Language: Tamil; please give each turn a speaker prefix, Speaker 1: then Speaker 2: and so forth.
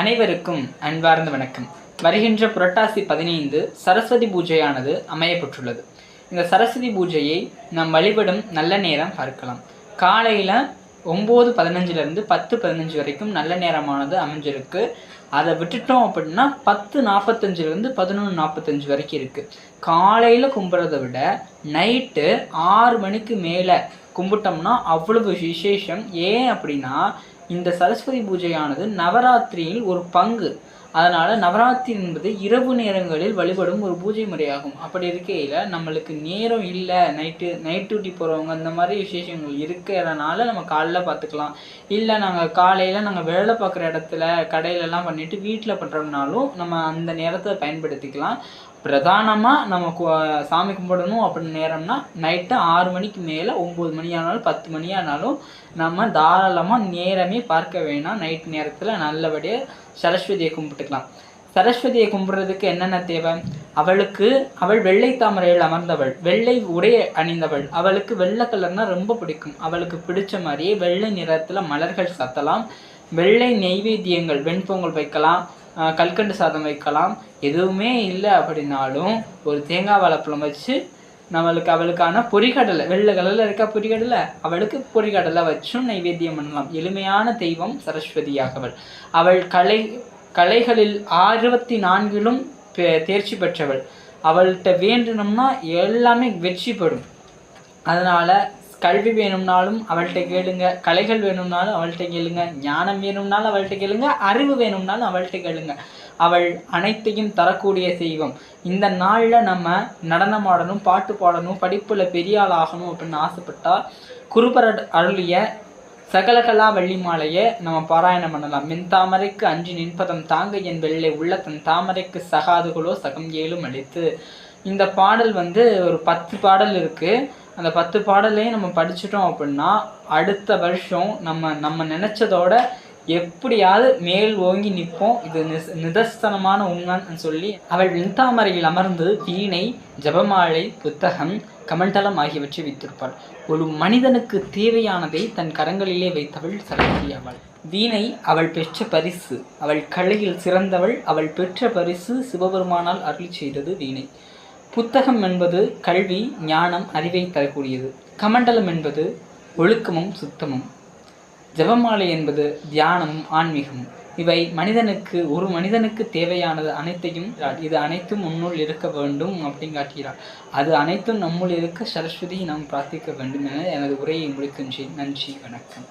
Speaker 1: அனைவருக்கும் அன்பார்ந்த வணக்கம். வருகின்ற புரட்டாசி பதினைந்து சரஸ்வதி பூஜையானது அமையப்பட்டுள்ளது இந்த சரஸ்வதி பூஜையை நாம் வழிபடும் நல்ல நேரம் பார்க்கலாம். காலையில் ஒம்பது பதினஞ்சுலேருந்து பத்து பதினஞ்சு வரைக்கும் நல்ல நேரமானது அமைஞ்சிருக்கு. அதை விட்டுட்டோம் அப்படின்னா பத்து நாற்பத்தஞ்சிலேருந்து பதினொன்று நாற்பத்தஞ்சு வரைக்கும் இருக்குது காலையில் கும்பிட்றத விட நைட்டு ஆறு மணிக்கு மேலே கும்பிட்டோம்னா அவ்வளவு விசேஷம். ஏன் அப்படின்னா இந்த சரஸ்வதி பூஜையானது நவராத்திரியில் ஒரு பங்கு. அதனால் நவராத்திரி என்பது இரவு நேரங்களில் வழிபடும் ஒரு பூஜை முறையாகும். அப்படி இருக்கையில் நம்மளுக்கு நேரம் இல்லை நைட்டு நைட் டியூட்டி போகிறவங்க அந்த மாதிரி விசேஷங்கள் இருக்கிறதுனால நம்ம காலைல பார்த்துக்கலாம் இல்லை நாங்கள் காலையில் நாங்கள் வேலை பார்க்குற இடத்துல கடையிலலாம் பண்ணிவிட்டு வீட்டில் பண்ணுறோம்னாலும் நம்ம அந்த நேரத்தை பயன்படுத்திக்கலாம். பிரதானமாக நம்ம சாமி கும்பிடணும் அப்படின்னு நேரம்னா நைட்டு ஆறு மணிக்கு மேலே ஒம்பது மணி ஆனாலும் பத்து மணி ஆனாலும் நம்ம தாராளமாக நேரமே பார்க்க வேணாம். நைட் நேரத்தில் நல்லபடியாக சரஸ்வதியை கும்பிட்டுக்கலாம். சரஸ்வதியை கும்பிட்றதுக்கு என்னென்ன தேவை? அவளுக்கு அவள் வெள்ளை தாமரையில் அமர்ந்தவள். வெள்ளை உடைய அணிந்தவள். அவளுக்கு வெள்ளை கலர்னா ரொம்ப பிடிக்கும். அவளுக்கு பிடிச்ச மாதிரியே வெள்ளை நிறத்தில் மலர்கள் சத்தலாம். வெள்ளை நெய்வேத்தியங்கள் வெண்பொங்கல் வைக்கலாம். கல்கண்டு சாதம் வைக்கலாம். எதுவுமே இல்லை அப்படின்னாலும் ஒரு தேங்காய் வாழைப்பழம் வச்சு நம்மளுக்கு அவளுக்கான பொரிகடலை வெள்ளை கலரில் இருக்க பொறிகடலை அவளுக்கு பொரிகடலை வச்சும் நைவேத்தியம் பண்ணலாம். எளிமையான தெய்வம் சரஸ்வதியாகவள் அவள். கலை கலைகளில் அறுபத்தி நான்கிலும் தேர்ச்சி பெற்றவள். அவள்கிட்ட வேண்டணும்னா எல்லாமே வெற்றி பெறும். அதனால் கல்வி வேணும்னாலும் அவள்கிட்ட கேளுங்க கலைகள் வேணும்னாலும் அவள்கிட்ட கேளுங்க ஞானம் வேணும்னாலும் அவள்கிட்ட கேளுங்க அறிவு வேணும்னாலும் அவள்கிட்ட கேளுங்க. அவள் அனைத்தையும் தரக்கூடிய செய்வம் இந்த நாளில் நம்ம நடனம் ஆடணும் பாட்டு பாடணும் படிப்பில் பெரிய ஆள் ஆகணும் அப்படின்னு ஆசைப்பட்டா குருபர அருளிய சகலகலா வள்ளி மாலையை நம்ம பாராயணம் பண்ணலாம். மின் தாமரைக்கு அஞ்சு நின்பதம் தாங்க என் வெள்ளை உள்ள தன் தாமரைக்கு சகாதுகளோ சகம் ஏழும் அளித்து. இந்த பாடல் வந்து ஒரு பத்து பாடல் இருக்குது அந்த பத்து பாடலையும் நம்ம படிச்சிட்டோம் அப்படின்னா அடுத்த வருஷம் நம்ம நம்ம நினைச்சதோட எப்படியாவது மேல் ஓங்கி நிற்போம். இது நிஸ் நிதர்சனமான உண்மைன்னு சொல்லி அவள் விண்தாமரையில் அமர்ந்து வீணை ஜபமாலை புத்தகம் கமண்டலம் ஆகியவற்றை வைத்திருப்பாள். ஒரு மனிதனுக்கு தேவையானதை தன் கரங்களிலே வைத்தவள் சரஸ்வதி அவள். வீணை அவள் பெற்ற பரிசு. அவள் கலையில் சிறந்தவள். அவள் பெற்ற பரிசு சிவபெருமானால் அருளி செய்தது வீணை. புத்தகம் என்பது கல்வி ஞானம் அறிவை தரக்கூடியது. கமண்டலம் என்பது ஒழுக்கமும் சுத்தமும். ஜெபமாலை என்பது தியானமும் ஆன்மீகமும். இவை மனிதனுக்கு ஒரு மனிதனுக்கு தேவையானது அனைத்தையும் இது அனைத்தும் உன்னுள் இருக்க வேண்டும் அப்படின்னு காட்டுகிறார். அது அனைத்தும் நம்முள் இருக்க சரஸ்வதி நாம் பிரார்த்திக்க வேண்டும் என எனது உரையை முடிக்கின்றேன். நன்றி வணக்கம்.